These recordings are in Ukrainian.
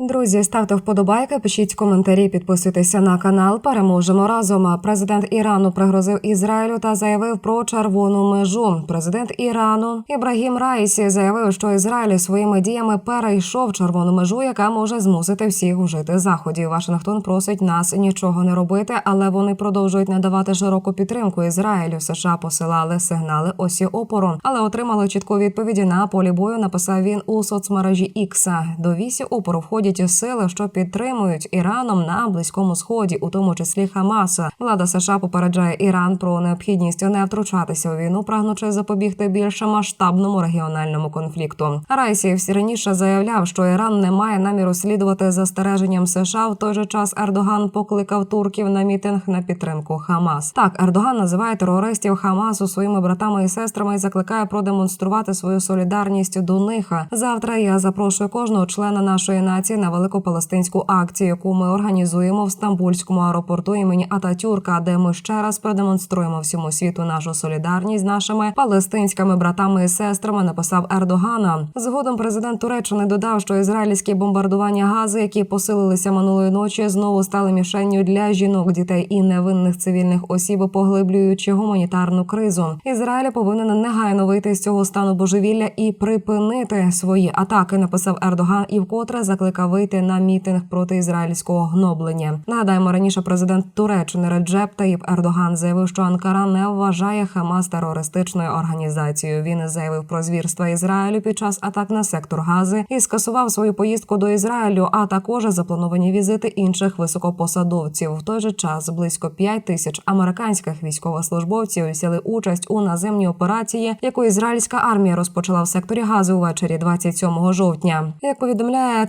Друзі, ставте вподобайки, пишіть коментарі, підписуйтеся на канал. Переможемо разом. Президент Ірану пригрозив Ізраїлю та заявив про червону межу. Президент Ірану Ібрагім Раїсі заявив, що Ізраїль своїми діями перейшов червону межу, яка може змусити всіх вжити заходів. Вашингтон просить нас нічого не робити, але вони продовжують надавати широку підтримку Ізраїлю. США посилали сигнали осі опору, але отримали чітку відповіді на полі бою. Написав він у соцмережі X. До вісі опору входять і сили, що підтримують Іраном на близькому сході, у тому числі Хамаса. Влада США попереджає Іран про необхідність не втручатися у війну, прагнучи запобігти більш масштабному регіональному конфлікту. Райсі всі раніше заявляв, що Іран не має наміру слідувати застереженням США. В той же час Ердоган покликав турків на мітинг на підтримку Хамас. Так, Ердоган називає терористів Хамасу своїми братами і сестрами і закликає продемонструвати свою солідарність до них. Завтра я запрошую кожного члена нашої нації на велику палестинську акцію, яку ми організуємо в стамбульському аеропорту імені Ататюрка, де ми ще раз продемонструємо всьому світу нашу солідарність з нашими палестинськими братами і сестрами. Написав Ердогана. Згодом президент Туреччини додав, що ізраїльські бомбардування гази, які посилилися минулої ночі, знову стали мішенню для жінок, дітей і невинних цивільних осіб, поглиблюючи гуманітарну кризу. Ізраїль повинен негайно вийти з цього стану божевілля і припинити свої атаки. Написав Ердоган і вкотре закликав вийти на мітинг проти ізраїльського гноблення. Нагадаємо, раніше президент Туреччини Реджеп Таїп Ердоган заявив, що Анкара не вважає Хамас терористичною організацією. Він заявив про звірства Ізраїлю під час атак на сектор Гази і скасував свою поїздку до Ізраїлю, а також заплановані візити інших високопосадовців. В той же час близько 5 тисяч американських військовослужбовців взяли участь у наземній операції, яку ізраїльська армія розпочала в секторі Гази увечері 27 жовтня. Як повідомляє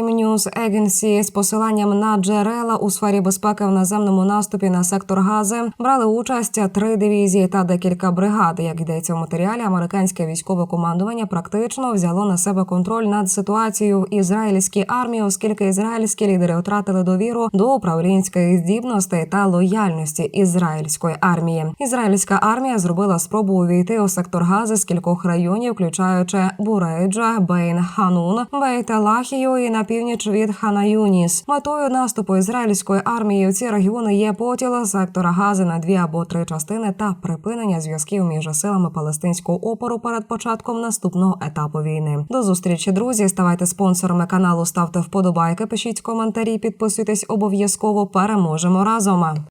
Tasnim News Agency з посиланням на джерела у сфері безпеки в наземному наступі на сектор Гази брали участь три дивізії та декілька бригад. Як йдеться в матеріалі, американське військове командування практично взяло на себе контроль над ситуацією в ізраїльській армії, оскільки ізраїльські лідери втратили довіру до управлінської здібностей та лояльності ізраїльської армії. Ізраїльська армія зробила спробу увійти у сектор Гази з кількох районів, включаючи Бурейджа, Бейн Ханун, Бейт Лахію і на північ від Хана Юніс. Метою наступу ізраїльської армії у ці регіони є потіла сектора Гази на дві або три частини та припинення зв'язків між силами палестинського опору перед початком наступного етапу війни. До зустрічі, друзі. Ставайте спонсорами каналу, ставте вподобайки, пишіть коментарі, підписуйтесь обов'язково. Переможемо разом.